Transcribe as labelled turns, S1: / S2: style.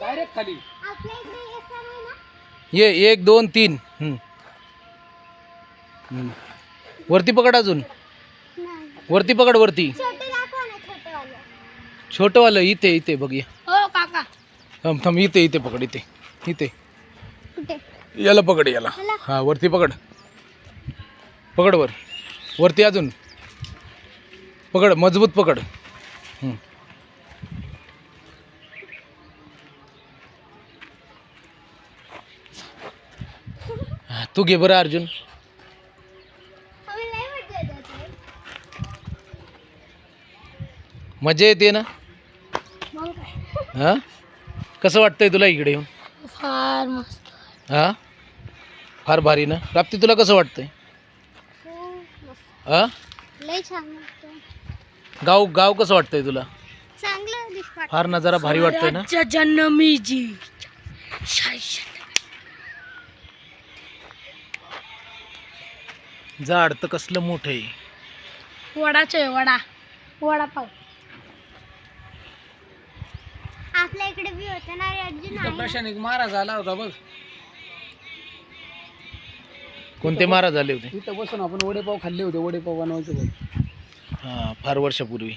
S1: Direct खाली.
S2: ये एक दोन तीन. हम्म. हम्म. वरती पकड अजून.
S3: नाही.
S2: वरती पकड वरती.
S3: छोटे दाखवा ना छोटे वाले
S2: छोटंवालं इथे इथे बघ ये.
S3: हो काका.
S2: थांब थांब इथे इथे पकड इथे. इथे.
S3: कुठे?
S2: याला पकड याला? हा वरती पकड. पकड वर. वरती अजून. पकड मजबूत पकड. हम्म. तू घे बरं अर्जुन.
S3: मजा येते
S2: ना? हा? कसं वाटतंय तुला इकडे येऊन?
S3: फार मस्त.
S2: हा? फार भारी ना? प्राप्ती तुला कसं वाटतंय? हा?
S3: लय छान वाटतं
S2: गाव गाव कसं वाटतंय तुला?
S3: चांगलं
S2: फार नजारा भारी वाटतोय ना?
S3: जन्मी
S2: झाड तर कसलं मोठं आहे.
S3: वडाचे वडा. वडापाव आपल्या इकडे बी होते ना रे अर्जुन
S1: तिथं प्रशांत महाराज आला होता बघ.
S2: कोणते महाराज आले होते?
S1: तिथं बसून आपण वडेपाव खाल्ले होते वडेपाव बनवायचे बघ
S2: हा फार वर्षापूर्वी.